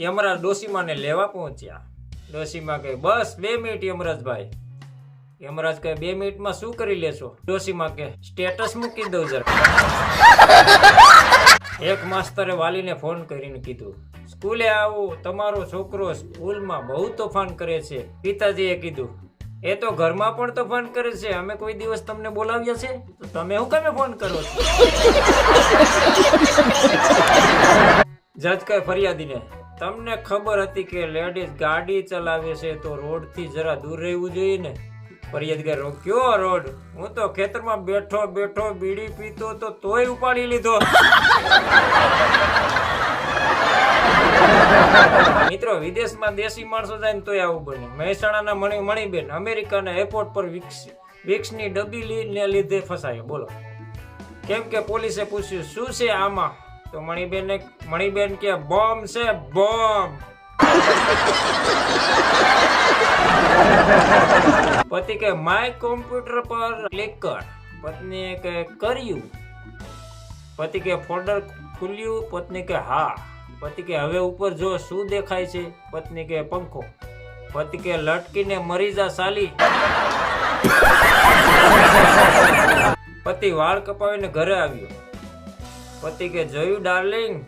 યમરાજ ડોસીમાને લેવા પહોંચ્યા. ડોસીમા કહે, બસ, બે મિનિટ, યમરાજભાઈ. યમરાજ કહે, બે મિનિટમાં શું કરી લેશો? ડોસીમા કે સ્ટેટસ મૂકી દઉં જરા. એક માસ્તરે વાલીને ફોન કરીને કીધું, સ્કૂલે આવું, તમારો છોકરો સ્કૂલમાં બહુ તોફાન કરે છે. પિતાજીએ કીધું, એ તો ઘરમાં પણ તોફાન કરે છે, અમે કોઈ દિવસ તમને બોલાવ્યા છે? તો તમે હું કમે ફોન કરો છો? જજ કહે, ફરિયાદીને તમને ખબર હતી કે લેડીઝ ગાડી ચલાવે છે તો રોડથી જરા દૂર રહેવું જોઈએ ને? ફરિયાદગાર રોક્યો રોડ. હું તો ખેતરમાં બેઠો બેઠો, બીડી પીતો તો તોય ઉપાડી લીધો. મિત્રો, વિદેશમાં દેશી માણસો જાય ને તોય આવું બને. મહેસાણાના મણી, મણીબેન અમેરિકાના એરપોર્ટ પર વિક્સ, વિક્સની ડબ્બી લઈને લીધે ફસાયો. બોલો. કેમ કે પોલીસે પૂછ્યું, શું છે આમાં? તો મણીબેન મણીબેન કે બોમ્બ છે બોમ્બ પતિ કે, માય કોમ્પ્યુટર પર ક્લિક કર. પત્નીએ કે, કર્યું. પતિ કે, ફોલ્ડર ખુલ્યું. પત્ની કે, હા. પતિ કે, હવે ઉપર જો શું દેખાય છે? પત્ની કે, પંખો. પતિ કે, લટકીને મરી જા સાલી. પતિ વાળ કપાવીને ઘરે આવ્યો. પતિ કે, જોયું ડાર્લિંગ,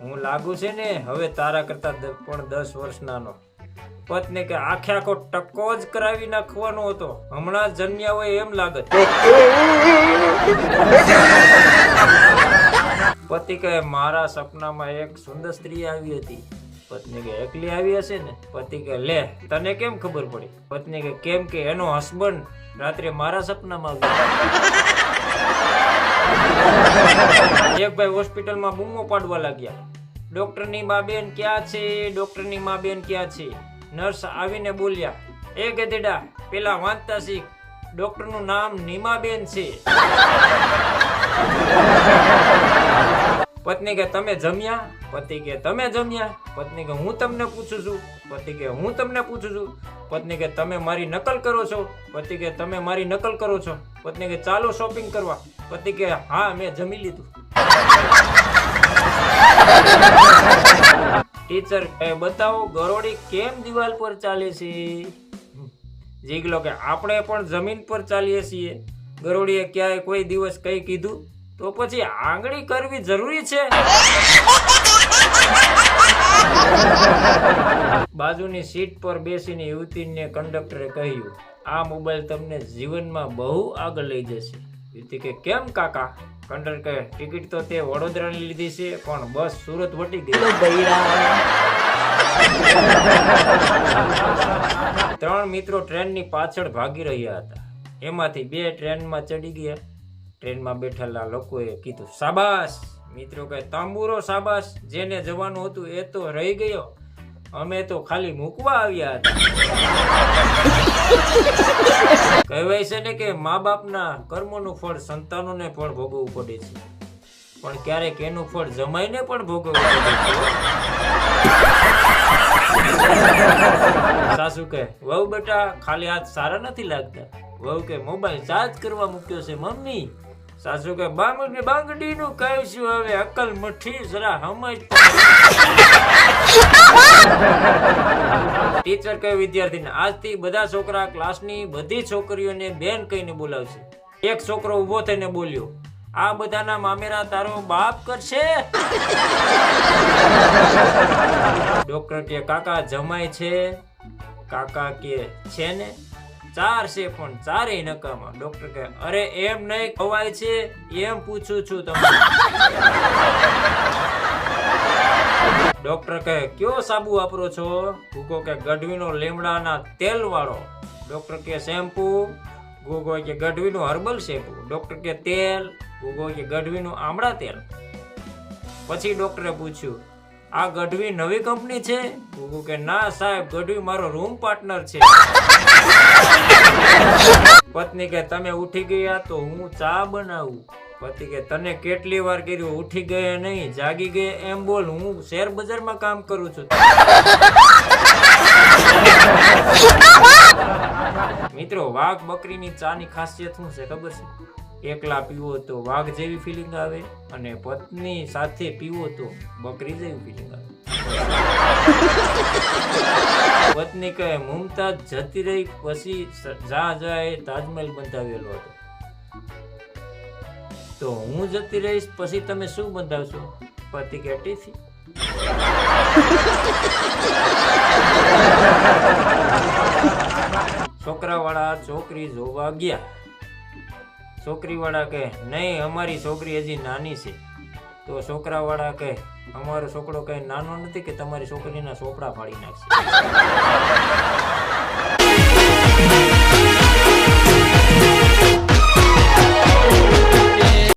હું લાગુ છે ને, હવે તારા કરતા પણ દસ વર્ષ નાનો. પત્ની કે, આખે આખો ટકો જ કરાવી નાખવાનો હતો. હમણાં જન્યા હોય એમ લાગત પતિ કહે મારા સપનામાં એક સુંદર સ્ત્રી આવી હતી. પત્ની કે, એકલી આવી હશે ને? પતિ કે, લે, તને કેમ ખબર પડી? પત્ની કે, કેમ કે એનો હસબન્ડ રાત્રે મારા સપનામાં આવ્યો. એક ભાઈ હોસ્પિટલમાં બૂમો પાડવા લાગ્યા. ડોક્ટરની મા બેન ક્યાં છે? ડોક્ટરની મા બેન ક્યાં છે? નર્સ આવીને બોલ્યા, એ ગધેડા, પેલા વાંચતા શીખ. ડોક્ટરનું નામ નીમાબેન છે. પત્ની કે, તમે જમ્યા? પતિ કે, તમે જમ્યા. પત્ની કે, હું તમને પૂછું છું. પતિ કે, હું તમને પૂછું છું. પત્ની કે તમે મારી નકલ કરો છો? પતિ કે તમે મારી નકલ કરો છો? પત્ની કે ચાલો શોપિંગ કરવા. પતિ કે હા, મેં જમી લીધું. ટીચર એ બતાવો, ગરોળી કેમ દિવાલ પર ચાલે છે? જીગલો કે આપણે પણ જમીન પર ચાલીએ છીએ. ગરોળીએ ક્યાંય કોઈ દિવસ કઈ કીધું? તો પછી આંગળી કરવી જરૂરી છે? બાજુની સીટ પર બેસીને યુવતીને કંડક્ટરે કહ્યું આ મોબાઈલ તમને જીવનમાં બહુ આગળ લઈ જશે. યુવતી કે કેમ કાકા? કંડક્ટર કહે ટિકિટ તો તે વડોદરાની લીધી છે પણ બસ સુરત વટી ગઈ. ત્રણ મિત્રો ટ્રેનની પાછળ ભાગી રહ્યા હતા. એમાંથી બે ટ્રેનમાં ચડી ગયા. ટ્રેનમાં બેઠેલા લોકોએ કીધું સાબાસ મિત્રો કહે, તાંબુરો સાબાસ જેને જવાનું હતું એ તો રહી ગયો. અમે તો ખાલી મૂકવા આવ્યા હતા. કહેવાય છે ને કે મા બાપના કર્મોનું ફળ સંતાનોને પણ ભોગવવું પડે છે. પણ ક્યારેક એનું ફળ જમાઈને પણ ભોગવવું પડે છે. સાસુ કે વહુ બેટા, ખાલી હાથ સારા નથી લાગતા. વહુ કે મોબાઈલ ચાર્જ કરવા મૂક્યો છે મમ્મી. સાસુ કે બાંગડી બાંગડી નું કહીશું હવે અકલ મઠી જરા સમજ ટીચર કહે, વિદ્યાર્થીને, આજથી બધા છોકરા ક્લાસની બધી છોકરીઓને બેન કહીને બોલાવશે. એક છોકરો ઊભો થઈને બોલ્યો, આ બધાના મામેરા તારો બાપ કરશે? ડોક્ટર કે કાકા જમાય છે. કાકા કે છે ને? ચાર છે પણ ચારેય નકામા. ડોક્ટર કહે, અરે, એમ નહીં ખવાય છે, એમ પૂછું છું તમને. ડોક્ટર કહે, કયો સાબુ વાપરો છો? ભૂકો કે ગઢવીનો લીમડાના તેલ વાળો ડોક્ટર કે શેમ્પુ. ગોગો કે ગઢવીનું હર્બલ શેમ્પુ. ડોક્ટર કે તેલ. ગોગો કે ગઢવીનું આમળા તેલ. પછી ડોક્ટરે પૂછ્યું આ ગઢવી નવી કંપની છે? ગુગુ કે ના સાહેબ, ગઢવી મારો રૂમ પાર્ટનર છે. પત્ની કે તમે ઉઠી ગયા તો હું ચા બનાવું. પતિ કે તને કેટલી વાર કર્યું, ઉઠી ગયા નહીં, જાગી ગયા, એમ બોલ, હું શેર બજારમાં કામ કરું છું. મિત્રો, વાઘ બકરીની ચાની ખાસિયત શું છે ખબર છે? એકલા પીવો તો વાઘ જેવી ફિલિંગ આવે અને પત્ની સાથે પીવો તો બકરી જેવી ફિલિંગ આવે. પત્ની કહે, મુમતાજ જતી રહી, પછી જા જાય તાજમહેલ બંધાવેલો હતો. તો હું જતી રહીશ, પછી તમે શું બંધાવશો? પતિ કે ટીસી છોકરાવાળા છોકરી જોવા ગયા. છોકરીવાળા કહે નહીં, અમારી છોકરી હજી નાની છે. તો છોકરાવાળા કહે અમારો છોકરો કંઈ નાનો નથી કે તમારી છોકરીના ચોપડા ફાડી નાખશે?